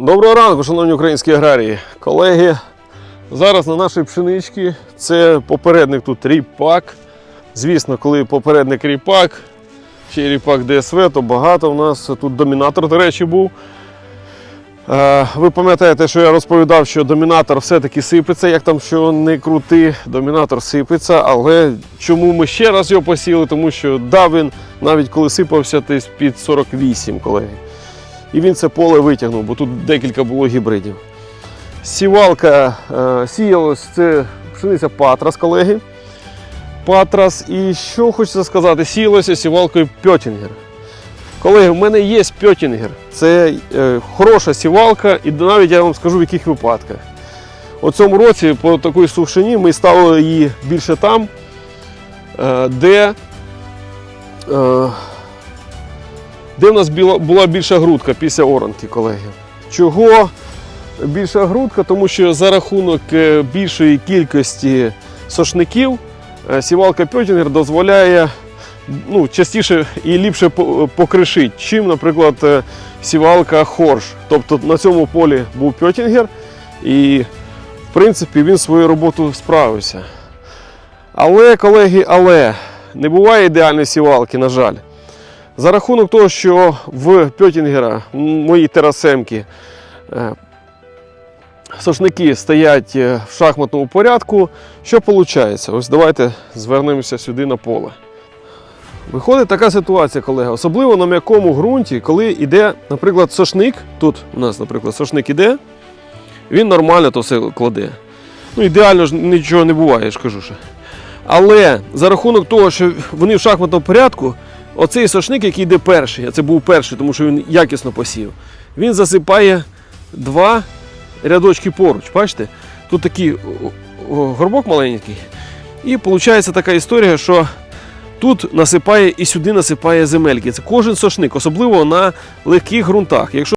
Доброго ранку, шановні українські аграрії. Колеги, зараз на нашій пшеничці це попередник тут ріпак. Звісно, коли попередник ріпак, ще ріпак ДСВ, то багато у нас тут домінатор, до речі, був. Е, Ви пам'ятаєте, що я розповідав, що домінатор все-таки сипеться, як там що не крути, домінатор сипеться, але чому ми ще раз його посіяли? Тому що дав він, навіть коли сипався, десь під 48, колеги. І він це поле витягнув, бо тут декілька було гібридів. Сівалка е, сіялась, це пшениця Патрас, колеги. Патрас. І що хочеться сказати, сіялося сівалкою Пьотінгер. Колеги, в мене є Пьотінгер. Це е, хороша сівалка, і навіть я вам скажу в яких випадках. У цьому році по такій сушині ми ставили її більше там, е, де, е, де в нас була більша грудка після оранки, колеги. Чого більша грудка? Тому що за рахунок е, більшої кількості сошників е, сівалка Пьотінгер дозволяє ну, частіше і ліпше по- покришить, чим, наприклад, е, сівалка Хорш. Тобто на цьому полі був Пьотінгер, і в принципі він свою роботу справився. Але, колеги, але не буває ідеальної сівалки, на жаль. За рахунок того, що в Пьотінгера мої терасемки е, сошники стоять е, в шахматному порядку, що виходить? Ось давайте звернемося сюди на поле. Виходить така ситуація, колеги, особливо на м'якому ґрунті, коли йде, наприклад, сошник. Тут у нас, наприклад, сошник іде, він нормально то все кладе. Ну, ідеально ж нічого не буває, я ж кажу. Що. Але за рахунок того, що вони в шахматному порядку, оцей сошник, який йде перший, а це був перший, тому що він якісно посів, він засипає два рядочки поруч. Бачите? Тут такий горбок маленький. І виходить така історія, що тут насипає і сюди насипає земельки. Це кожен сошник, особливо на легких ґрунтах.